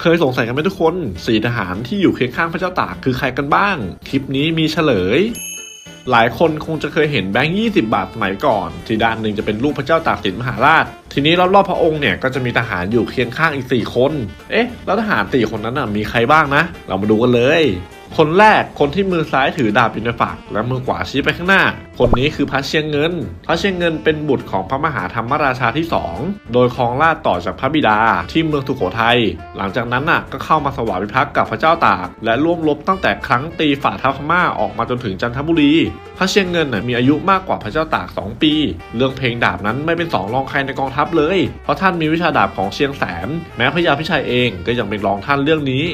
เคยสงสัยกันไหมทุกคนสีทหารที่อยู่เคียงข้างพระเจ้าตากคือใครกันบ้าง คลิปนี้มีเฉลย หลายคนคงจะเคยเห็นแบงค์20 บาทสมัยก่อน ที่ด้านหนึ่งจะเป็นรูปพระเจ้าตากสินมหาราช ทีนี้รอบๆพระองค์เนี่ยก็จะมีทหารอยู่เคียงข้างอีก 4 คน เอ๊ะ แล้วทหาร 4 คนนั้นน่ะมีใครบ้างนะ เรามาดูกันเลย คนแรกคนที่มือซ้ายถือดาบอยู่ในฝักและมือขวาชี้ไปข้างหน้า คนนี้คือพระเชียงเงิน พระเชียงเงินเป็นบุตรของพระมหาธรรมราชาที่ 2 โดยครองราชต่อจากพระบิดาที่เมืองสุโขทัย หลังจากนั้นน่ะก็เข้ามาสวามิภักดิ์กับพระเจ้าตาก และร่วมรบตั้งแต่ครั้งตีฝ่าท้าพม่าออกมาจนถึงจันทบุรี พระเชียงเงินน่ะมีอายุมากกว่าพระเจ้าตาก 2 ปี เรื่องเพลงดาบนั้นไม่เป็นสองรองใครในกองทัพเลย เพราะท่านมีวิชาดาบของเชียงแสน แม้พระยาพิชัยเองก็ยังเป็นรองท่านเรื่องนี้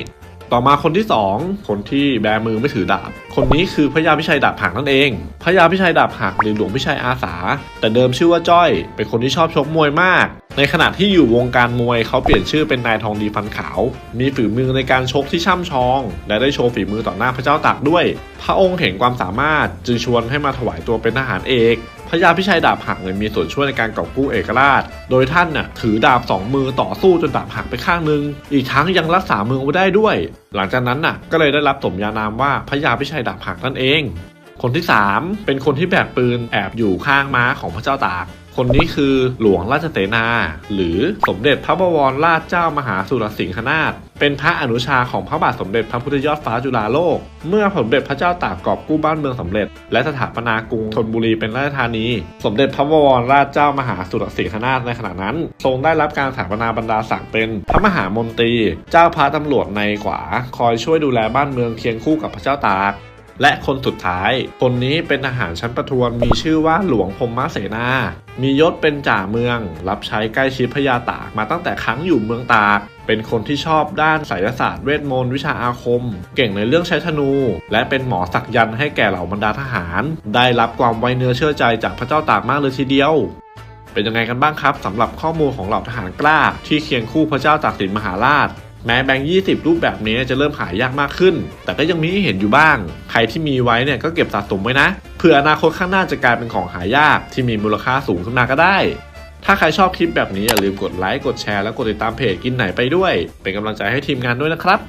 ต่อมาคนที่ 2 คนที่แบมือไม่ถือดาบ คนนี้คือพระยาพิชัยดาบหักนั่นเอง พระยาพิชัยดาบหักหรือหลวงพิชัยอาสา แต่เดิมชื่อว่าจ้อย เป็นคนที่ชอบชกมวยมาก ในขณะที่อยู่วงการมวยเขาเปลี่ยนชื่อเป็นนายทองดีฟันขาว มีฝีมือในการชกที่ช่ำชอง และได้โชว์ฝีมือต่อหน้าพระเจ้าตากด้วย พระองค์เห็นความสามารถจึงชวนให้มาถวายตัวเป็นทหารเอก ระยาพิชัยดาบหักเนี่ยมีส่วนช่วยในการกอบกู้เอกราช โดยท่านน่ะถือดาบสองมือต่อสู้จนดาบหักไปข้างหนึง อีกทั้งยังรักษาเมืองไว้ได้ด้วย หลังจากนั้นน่ะก็เลยได้รับสมญานามว่าพระยาพิชัยดาบหักนั่นเอง คนที่ 3 เป็นคนที่แบกปืนแอบอยู่ข้างม้าของพระเจ้าตาก คนนี้คือหลวงราชเสนา หรือสมเด็จพระบวรราชเจ้ามหาสุรสิงหนาถเป็นพระอนุชาของพระบาทสมเด็จพระพุทธยอดฟ้าจุฬาโลก เมื่อสมเด็จพระเจ้าตากกอบกู้บ้านเมืองสำเร็จ และสถาปนากรุงธนบุรีเป็นราชธานี สมเด็จพระบวรราชเจ้ามหาสุรสิงหนาถในขณะนั้น ทรงได้รับการสถาปนาบรรดาศักดิ์เป็น พระมหามนตรี เจ้าพระตำรวจในขวา คอยช่วยดูแลบ้านเมืองเคียงคู่กับพระเจ้าตาก และคนสุดท้าย คนนี้เป็นทหารชั้นประทวนมีชื่อว่าหลวงพรหมเสนา มียศเป็นจ่าเมือง รับใช้ใกล้ชิดพญาตากมาตั้งแต่ครั้งอยู่เมืองตาก เป็นคนที่ชอบด้านไสยศาสตร์เวทมนต์วิชาอาคม เก่งในเรื่องใช้ธนู และเป็นหมอสักยันให้แก่เหล่าบรรดาทหาร ได้รับความไว้เนื้อเชื่อใจจากพระเจ้าตากมากเลยทีเดียวเป็นยังไงกันบ้างครับสำหรับข้อมูลของเหล่าทหารกล้า ที่เคียงคู่พระเจ้าตากสินมหาราช แม้แบงค์20รูปแบบนี้จะเริ่มหายากมากขึ้น แต่ก็ยังมีให้เห็นอยู่บ้าง ใครที่มีไว้เนี่ยก็เก็บสะสมไว้นะ เผื่ออนาคตข้างหน้าจะกลายเป็นของหายากที่มีมูลค่าสูงขึ้นมาก็ได้ ถ้าใครชอบคลิปแบบนี้อย่าลืมกดไลค์ กดแชร์ และกดติดตามเพจกินไหนไปด้วย เป็นกำลังใจให้ทีมงานด้วยนะครับ